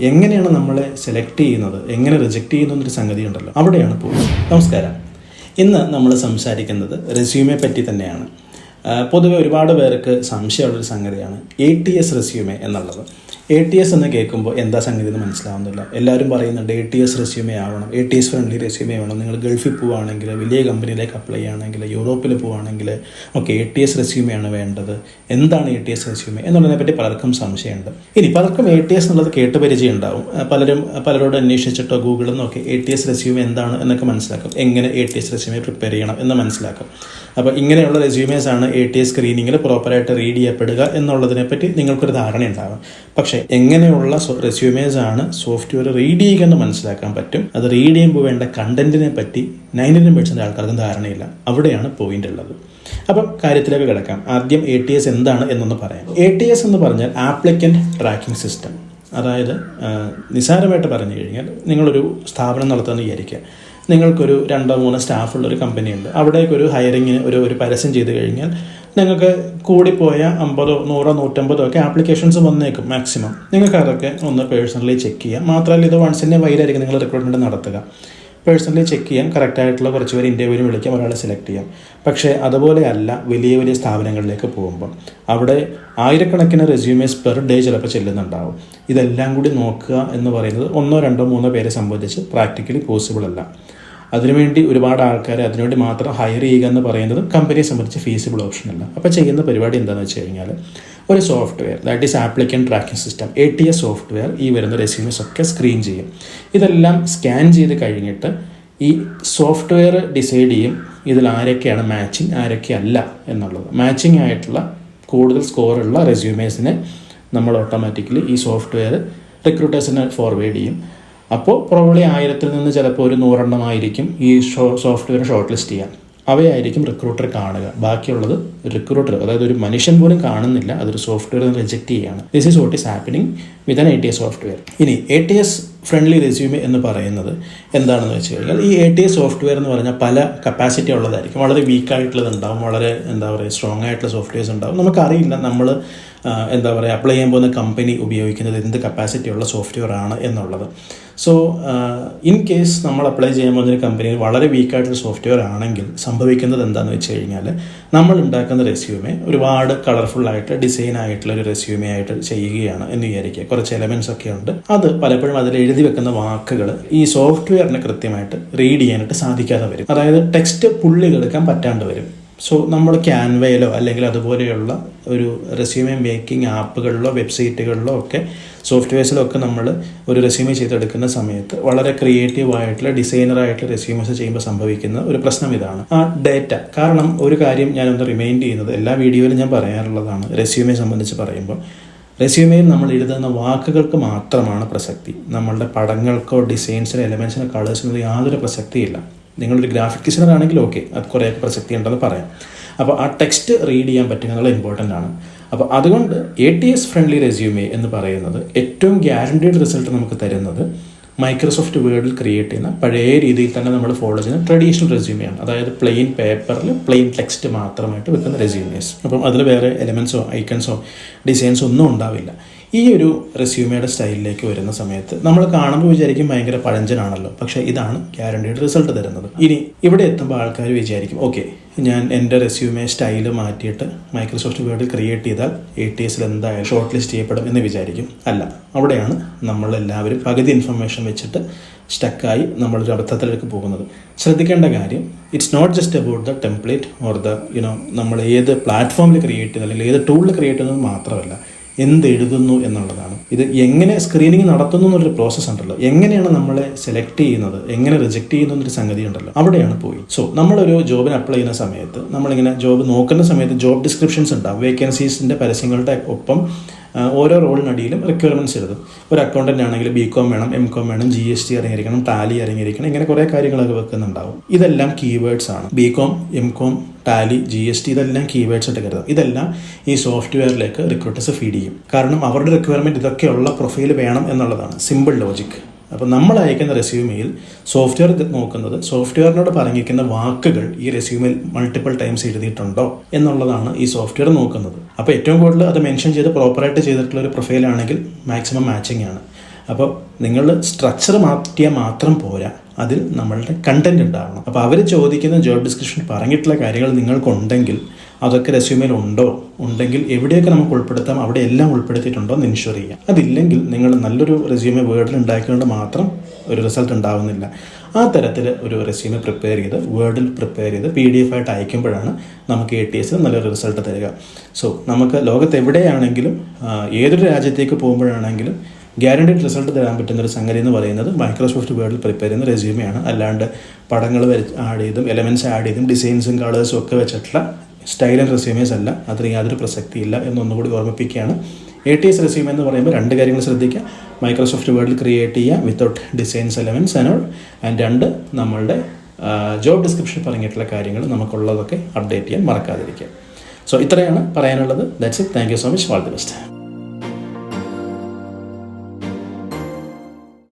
എങ്ങനെയാണ് നമ്മളെ സെലക്ട് ചെയ്യുന്നത്? എങ്ങനെ റിജക്റ്റ് ചെയ്യുന്നു എന്നൊരു സംഗതി ഉണ്ടല്ലോ. അവിടെയാണ് പോകുന്നത് നമസ്കാരം. ഇന്ന് നമ്മൾ സംസാരിക്കുന്നത് റെസ്യൂമെ പറ്റി തന്നെയാണ്. പൊതുവെ ഒരുപാട് പേർക്ക് സംശയമുള്ളൊരു സംഗതിയാണ് എ ടി എസ് റെസ്യൂമെ എന്നുള്ളത്. എ ടി എസ് എന്ന് കേൾക്കുമ്പോൾ എന്താ സംഗതി എന്ന് മനസ്സിലാവുന്നില്ല. എല്ലാവരും പറയുന്നുണ്ട് എ ടി എസ് റെസ്യൂമേ ആവണം. A T S friendly resume ആവണം. നിങ്ങൾ ഗൾഫിൽ പോവുകയാണെങ്കിൽ വലിയ കമ്പനിയിലേക്ക് അപ്ലൈ ചെയ്യുകയാണെങ്കിൽ യൂറോപ്പിൽ പോവുകയാണെങ്കിൽ ഓക്കെ എ ടി എസ് റെസ്യൂമെയാണ് വേണ്ടത്. എന്താണ് എ ടി എസ് റെസ്യൂമേ എന്നുള്ളതിനെ പറ്റി പലർക്കും സംശയമുണ്ട്. ഇനി പലർക്കും എ ടി എസ് എന്നുള്ളത് കേട്ട് പരിചയം ഉണ്ടാവും. പലരും പലരോട് അന്വേഷിച്ചിട്ടോ ഗൂഗിളിൽ നിന്നൊക്കെ എ ടി എസ് റെസ്യൂമേ എന്താണ് എന്നൊക്കെ മനസ്സിലാക്കും. എങ്ങനെ A T S resume prepare ചെയ്യണം എന്ന് മനസ്സിലാക്കും. അപ്പോൾ ഇങ്ങനെയുള്ള റെസ്യൂമേസ് ആണ് എ ടി എസ് സ്ക്രീനിങ്ങിൽ പ്രോപ്പറായിട്ട് റീഡ് ചെയ്യപ്പെടുക എന്നുള്ളതിനെ പറ്റി നിങ്ങൾക്കൊരു ധാരണ ഉണ്ടാകും പക്ഷേ എങ്ങനെയുള്ള റെസ്യൂമേസ് ആണ് സോഫ്റ്റ്വെയർ റീഡ് ചെയ്യുക മനസ്സിലാക്കാൻ പറ്റും. അത് റീഡ് ചെയ്യുമ്പോൾ വേണ്ട കണ്ടന്റിനെ പറ്റി നയന്റി നയൻ പെർസെന്റ് ആൾക്കാർക്കും ധാരണയില്ല. അവിടെയാണ് പോയിന്റ് ഉള്ളത്. അപ്പം കാര്യത്തിലേക്ക് കിടക്കാം. ആദ്യം എ ടി എസ് എന്താണ് എന്നൊന്ന് പറയാം. എ ടി എസ് എന്ന് പറഞ്ഞാൽ ആപ്ലിക്കന്റ് ട്രാക്കിംഗ് സിസ്റ്റം അതായത് നിസാരമായിട്ട് പറഞ്ഞു കഴിഞ്ഞാൽ നിങ്ങളൊരു സ്ഥാപനം നടത്തുന്നത് വിചാരിക്കുക. നിങ്ങൾക്കൊരു രണ്ടോ മൂന്നോ സ്റ്റാഫുള്ള ഒരു കമ്പനിയുണ്ട് അവിടേക്ക് ഒരു ഹയറിങ്ങിന് ഒരു ഒരു പരസ്യം ചെയ്ത് കഴിഞ്ഞാൽ നിങ്ങൾക്ക് കൂടിപ്പോയ അമ്പതോ നൂറോ നൂറ്റമ്പതോ ഒക്കെ ആപ്ലിക്കേഷൻസ് വന്നേക്കും മാക്സിമം നിങ്ങൾക്ക് അതൊക്കെ ഒന്ന് പേഴ്സണലി ചെക്ക് ചെയ്യാം. മാത്രമല്ല ഇത് വൺസ് വൺസിന്റെ വൈലായിരിക്കും നിങ്ങൾ റിക്രൂട്ട്മെന്റ് നടത്തുക. പേഴ്സണലി ചെക്ക് ചെയ്യാം. കറക്റ്റ് ആയിട്ടുള്ള കുറച്ച് പേര് ഇന്റർവ്യൂവിന് വിളിക്കാം ഒരാളെ സെലക്ട് ചെയ്യാം. പക്ഷേ അതുപോലെയല്ല വലിയ വലിയ സ്ഥാപനങ്ങളിലേക്ക് പോകുമ്പോൾ അവിടെ ആയിരക്കണക്കിന് റെസ്യൂമേസ് പെർ ഡേ ചിലപ്പോൾ ചെല്ലുന്നുണ്ടാവും. ഇതെല്ലാം കൂടി നോക്കുക എന്ന് പറയുന്നത് ഒന്നോ രണ്ടോ മൂന്നോ പേരെ സംബന്ധിച്ച് പ്രാക്ടിക്കലി പോസിബിൾ അല്ല. അതിനുവേണ്ടി ഒരുപാട് ആൾക്കാരെ അതിനുവേണ്ടി മാത്രം ഹയർ ചെയ്യുക എന്ന് പറയുന്നത് കമ്പനിയെ സംബന്ധിച്ച് ഫീസിബിൾ അല്ല. അപ്പോൾ ചെയ്യുന്ന പരിപാടി എന്താണെന്ന് വെച്ച് കഴിഞ്ഞാൽ ഒരു software that is applicant tracking system A T S software ഈ വരുന്ന റെസ്യൂമേഴ്സ് ഒക്കെ സ്ക്രീൻ ചെയ്യും. ഇതെല്ലാം സ്കാൻ ചെയ്ത് കഴിഞ്ഞിട്ട് ഈ സോഫ്റ്റ്വെയർ ഡിസൈഡ് ചെയ്യും ഇതിൽ ആരൊക്കെയാണ് മാച്ചിങ് ആരൊക്കെ അല്ല എന്നുള്ളത്. മാച്ചിങ് ആയിട്ടുള്ള കൂടുതൽ സ്കോറുള്ള റെസ്യൂമേഴ്സിനെ നമ്മൾ ഓട്ടോമാറ്റിക്കലി ഈ സോഫ്റ്റ്വെയർ റിക്രൂട്ടേഴ്സിന് ഫോർവേഡ് ചെയ്യും. അപ്പോൾ പ്രോബ്ലി ആയിരത്തിൽ നിന്ന് ചിലപ്പോൾ ഒരു നൂറെണ്ണമായിരിക്കും ഈ ഷോ സോഫ്റ്റ്വെയർ ഷോർട്ട് ലിസ്റ്റ് ചെയ്യാൻ. അവയായിരിക്കും റിക്രൂട്ടർ കാണുക. ബാക്കിയുള്ളത് റിക്രൂട്ടർ അതായത് ഒരു മനുഷ്യൻ പോലും കാണുന്നില്ല അതൊരു സോഫ്റ്റ്വെയർ റിജക്റ്റ് ചെയ്യുകയാണ്. This is what is happening with an A T S software ഇനി A T S friendly resume എന്ന് പറയുന്നത് എന്താണെന്ന് വെച്ച് കഴിഞ്ഞാൽ ഈ എ ടി എസ് സോഫ്റ്റ്വെയർ എന്ന് പറഞ്ഞാൽ പല കപ്പാസിറ്റി ഉള്ളതായിരിക്കും. വളരെ വീക്ക് ആയിട്ടുള്ളത് ഉണ്ടാവും വളരെ എന്താ പറയുക സ്ട്രോങ് ആയിട്ടുള്ള സോഫ്റ്റ്വെയർസ് ഉണ്ടാവും. നമുക്കറിയില്ല നമ്മൾ എന്താ പറയുക അപ്ലൈ ചെയ്യാൻ പോകുന്ന കമ്പനി ഉപയോഗിക്കുന്നത് എന്ത് കപ്പാസിറ്റി ഉള്ള സോഫ്റ്റ്വെയർ ആണ് എന്നുള്ളത്. സോ ഇൻ കേസ് നമ്മൾ അപ്ലൈ ചെയ്യാൻ പോകുന്ന ഒരു കമ്പനിയിൽ വളരെ വീക്കായിട്ടൊരു സോഫ്റ്റ്വെയർ ആണെങ്കിൽ സംഭവിക്കുന്നത് എന്താണെന്ന് വെച്ച് കഴിഞ്ഞാൽ നമ്മൾ ഉണ്ടാക്കുന്ന റെസ്യൂമേ ഒരുപാട് കളർഫുള്ളായിട്ട് ഡിസൈൻ ആയിട്ടുള്ള ഒരു റെസ്യൂമേ ആയിട്ട് ചെയ്യുകയാണ് എന്ന് വിചാരിക്കുക. കുറച്ച് എലമെന്റ്സ് ഒക്കെ ഉണ്ട്. അത് പലപ്പോഴും അതിൽ എഴുതി വെക്കുന്ന വാക്കുകൾ ഈ സോഫ്റ്റ്വെയറിനെ കൃത്യമായിട്ട് റീഡ് ചെയ്യാനായിട്ട് സാധിക്കാതെ വരും. അതായത് ടെക്സ്റ്റ് പുള്ളി പുള്ളികളെടുക്കാൻ പറ്റാണ്ട് വരും. സോ നമ്മൾ ക്യാൻവയിലോ അല്ലെങ്കിൽ അതുപോലെയുള്ള ഒരു റെസ്യൂമെ മേക്കിംഗ് ആപ്പുകളിലോ വെബ്സൈറ്റുകളിലോ ഒക്കെ സോഫ്റ്റ്വെയർസിലോ ഒക്കെ നമ്മൾ ഒരു റെസ്യൂമെ ചെയ്തെടുക്കുന്ന സമയത്ത് വളരെ ക്രിയേറ്റീവ് ആയിട്ടുള്ള ഡിസൈനർ ആയിട്ടുള്ള റെസ്യൂമേഴ്സ് ചെയ്യുമ്പോൾ സംഭവിക്കുന്ന ഒരു പ്രശ്നം ഇതാണ്. ആ ഡേറ്റ കാരണം ഒരു കാര്യം ഞാനൊന്ന് റിമൈൻഡ് ചെയ്യുന്നത് എല്ലാ വീഡിയോയിലും ഞാൻ പറയാറുള്ളതാണ് റെസ്യൂമെ സംബന്ധിച്ച് പറയുമ്പോൾ. റെസ്യൂമെയിൽ നമ്മൾ എഴുതുന്ന വാക്കുകൾക്ക് മാത്രമാണ് പ്രസക്തി. നമ്മളുടെ പടങ്ങൾക്കോ ഡിസൈൻസിനോ എലമെൻസിനോ കളേഴ്സിനോ യാതൊരു പ്രസക്തിയില്ല നിങ്ങളൊരു ഗ്രാഫിക് ഡിസൈനർ ആണെങ്കിൽ ഓക്കെ അത് കുറേ പ്രസക്തി ഉണ്ടെന്ന് പറയാം. അപ്പോൾ ആ ടെക്സ്റ്റ് റീഡ് ചെയ്യാൻ പറ്റുന്നത് ഇമ്പോർട്ടന്റ് ആണ്. അപ്പോൾ അതുകൊണ്ട് A T S friendly resume എന്ന് പറയുന്നത് ഏറ്റവും ഗ്യാരണ്ടീഡ് റിസൾട്ട് നമുക്ക് തരുന്നത് മൈക്രോസോഫ്റ്റ് വേർഡിൽ ക്രിയേറ്റ് ചെയ്യുന്ന പഴയ രീതിയിൽ തന്നെ നമ്മൾ ഫോളോ ചെയ്യുന്ന ട്രഡീഷണൽ റെസ്യൂമെയാണ് അതായത് പ്ലെയിൻ പേപ്പറിൽ പ്ലെയിൻ ടെക്സ്റ്റ് മാത്രമായിട്ട് വെക്കുന്ന റെസ്യൂമേസ് അപ്പം അതിൽ വേറെ എലമെൻസോ ഐക്കൺസോ ഡിസൈൻസോ ഒന്നും ഉണ്ടാവില്ല. ഈ ഒരു റെസ്യൂമയുടെ സ്റ്റൈലിലേക്ക് വരുന്ന സമയത്ത് നമ്മൾ കാണുമ്പോൾ വിചാരിക്കും ഭയങ്കര പഴഞ്ചനാണല്ലോ. പക്ഷേ ഇതാണ് ഗ്യാരണ്ടീഡ് റിസൾട്ട് തരുന്നത്. ഇനി ഇവിടെ എത്തുമ്പോൾ ആൾക്കാർ വിചാരിക്കും ഓക്കെ ഞാൻ എന്റെ റെസ്യൂമേ സ്റ്റൈൽ മാറ്റിയിട്ട് മൈക്രോസോഫ്റ്റ് വേർഡിൽ ക്രിയേറ്റ് ചെയ്താൽ എ ടി എസിൽ എന്തായാലും ഷോർട്ട് ലിസ്റ്റ് ചെയ്യപ്പെടും എന്ന് വിചാരിക്കും. അല്ല അവിടെയാണ് നമ്മളെല്ലാവരും പകുതി ഇൻഫർമേഷൻ വെച്ചിട്ട് സ്റ്റക്കായി നമ്മളൊരു അബദ്ധത്തിലേക്ക് പോകുന്നത്. ശ്രദ്ധിക്കേണ്ട കാര്യം it's not just about the template or the you know നമ്മൾ ഏത് പ്ലാറ്റ്ഫോമിൽ ക്രിയേറ്റ് ചെയ്യുന്നത് അല്ലെങ്കിൽ ഏത് ടൂളിൽ ക്രിയേറ്റ് ചെയ്യുന്നത് മാത്രമല്ല. എന്ത് എഴുതുന്നു എന്നുള്ളതാണ്. ഇത് എങ്ങനെ സ്ക്രീനിങ് നടത്തുന്നു എന്നൊരു പ്രോസസ്സ് ഉണ്ടല്ലോ. എങ്ങനെയാണ് നമ്മളെ സെലക്ട് ചെയ്യുന്നത്? എങ്ങനെ റിജക്ട് ചെയ്യുന്നു എന്നൊരു സംഗതി ഉണ്ടല്ലോ. അവിടെയാണ് പോയി സോ നമ്മളൊരു ജോബിന് അപ്ലൈ ചെയ്യുന്ന സമയത്ത് നമ്മളിങ്ങനെ ജോബ് നോക്കുന്ന സമയത്ത് ജോബ് ഡിസ്ക്രിപ്ഷൻസ് ഉണ്ടാവും വേക്കൻസീസിന്റെ പരസ്യങ്ങളുടെ ഒപ്പം ഓരോ റോളിനടിയിലും റിക്വയർമെന്റ്സ് എഴുതും ഒരു അക്കൗണ്ടന്റ് ആണെങ്കിൽ ബി കോം വേണം എം കോം വേണം ജി എസ് ടി അറിഞ്ഞിരിക്കണം ടാലി അറിഞ്ഞിരിക്കണം ഇങ്ങനെ കുറേ കാര്യങ്ങളൊക്കെ വെക്കുന്നുണ്ടാവും. ഇതെല്ലാം കീവേഡ്സ് ആണ്. B com M com Tally G S T ഇതെല്ലാം കീവേഡ്സ് ആയിട്ട് കരുതാം. ഇതെല്ലാം ഈ സോഫ്റ്റ്വെയറിലേക്ക് റിക്രൂട്ടേഴ്സ് ഫീഡ് ചെയ്യും. കാരണം അവരുടെ റിക്വയർമെന്റ് ഇതൊക്കെയുള്ള പ്രൊഫൈൽ വേണം എന്നുള്ളതാണ്. സിമ്പിൾ ലോജിക് അപ്പോൾ നമ്മൾ അയക്കുന്ന റെസ്യൂമെയിൽ സോഫ്റ്റ്വെയർ നോക്കുന്നത് സോഫ്റ്റ്വെയറിനോട് പറഞ്ഞിരിക്കുന്ന വാക്കുകൾ ഈ റെസ്യൂമിൽ മൾട്ടിപ്പിൾ ടൈംസ് എഴുതിയിട്ടുണ്ടോ എന്നുള്ളതാണ് ഈ സോഫ്റ്റ്വെയർ നോക്കുന്നത്. അപ്പോൾ ഏറ്റവും കൂടുതൽ അത് മെൻഷൻ ചെയ്ത് പ്രോപ്പറായിട്ട് ചെയ്തിട്ടുള്ള ഒരു പ്രൊഫൈലാണെങ്കിൽ മാക്സിമം മാച്ചിങ് ആണ്. അപ്പോൾ നിങ്ങൾ സ്ട്രക്ചർ മാറ്റിയാൽ മാത്രം പോരാ അതിൽ നമ്മളുടെ കണ്ടന്റ് ഉണ്ടാവണം. അപ്പോൾ അവർ ചോദിക്കുന്ന ജോബ് ഡിസ്ക്രിപ്ഷൻ പറഞ്ഞിട്ടുള്ള കാര്യങ്ങൾ നിങ്ങൾക്കുണ്ടെങ്കിൽ അതൊക്കെ റെസ്യൂമേൽ ഉണ്ടോ? ഉണ്ടെങ്കിൽ എവിടെയൊക്കെ നമുക്ക് ഉൾപ്പെടുത്താം? അവിടെ എല്ലാം ഉൾപ്പെടുത്തിയിട്ടുണ്ടോ എന്ന് ഇൻഷുർ ചെയ്യാം. അതില്ലെങ്കിൽ നിങ്ങൾ നല്ലൊരു റെസ്യൂമെ വേർഡിൽ ഉണ്ടാക്കിക്കൊണ്ട് മാത്രം ഒരു റിസൾട്ട് ഉണ്ടാവുന്നില്ല. ആ തരത്തിൽ ഒരു റെസ്യൂമെ പ്രിപ്പയർ ചെയ്ത് വേർഡിൽ പ്രിപ്പയർ ചെയ്ത് പി ഡി എഫ് ആയിട്ട് അയക്കുമ്പോഴാണ് നമുക്ക് എ ടി എസിൽ നല്ലൊരു റിസൾട്ട് തരിക. സോ നമുക്ക് ലോകത്ത് എവിടെയാണെങ്കിലും ഏതൊരു രാജ്യത്തേക്ക് പോകുമ്പോഴാണെങ്കിലും ഗ്യാരണ്ടീഡ് റിസൾട്ട് തരാൻ പറ്റുന്ന ഒരു സംഗതി എന്ന് പറയുന്നത് മൈക്രോസോഫ്റ്റ് വേർഡിൽ പ്രിപ്പയർ ചെയ്യുന്ന റെസ്യൂമെയാണ് അല്ലാണ്ട് പടങ്ങൾ വരച്ച് ആഡ് ചെയ്തും എലമെന്റ്സ് ആഡ് ചെയ്തും ഡിസൈൻസും കളേഴ്സും ഒക്കെ വെച്ചിട്ടുള്ള സ്റ്റൈൽ ആൻഡ് റെസ്യൂമേഴ്സ് അല്ല അതിന് യാതൊരു പ്രസക്തിയില്ല എന്നൊന്നുകൂടി ഓർമ്മിപ്പിക്കുകയാണ്. എ ടി എസ് റെസ്യൂമേ എന്ന് പറയുമ്പോൾ രണ്ട് കാര്യങ്ങൾ ശ്രദ്ധിക്കുക. മൈക്രോസോഫ്റ്റ് വേർഡിൽ ക്രിയേറ്റ് ചെയ്യുക without designs elements and and രണ്ട് നമ്മളുടെ ജോബ് ഡിസ്ക്രിപ്ഷൻ പറഞ്ഞിട്ടുള്ള കാര്യങ്ങൾ നമുക്കുള്ളതൊക്കെ അപ്ഡേറ്റ് ചെയ്യാൻ മറക്കാതിരിക്കുക. സോ ഇത്രയാണ് പറയാനുള്ളത്. That's it thank you so much all the best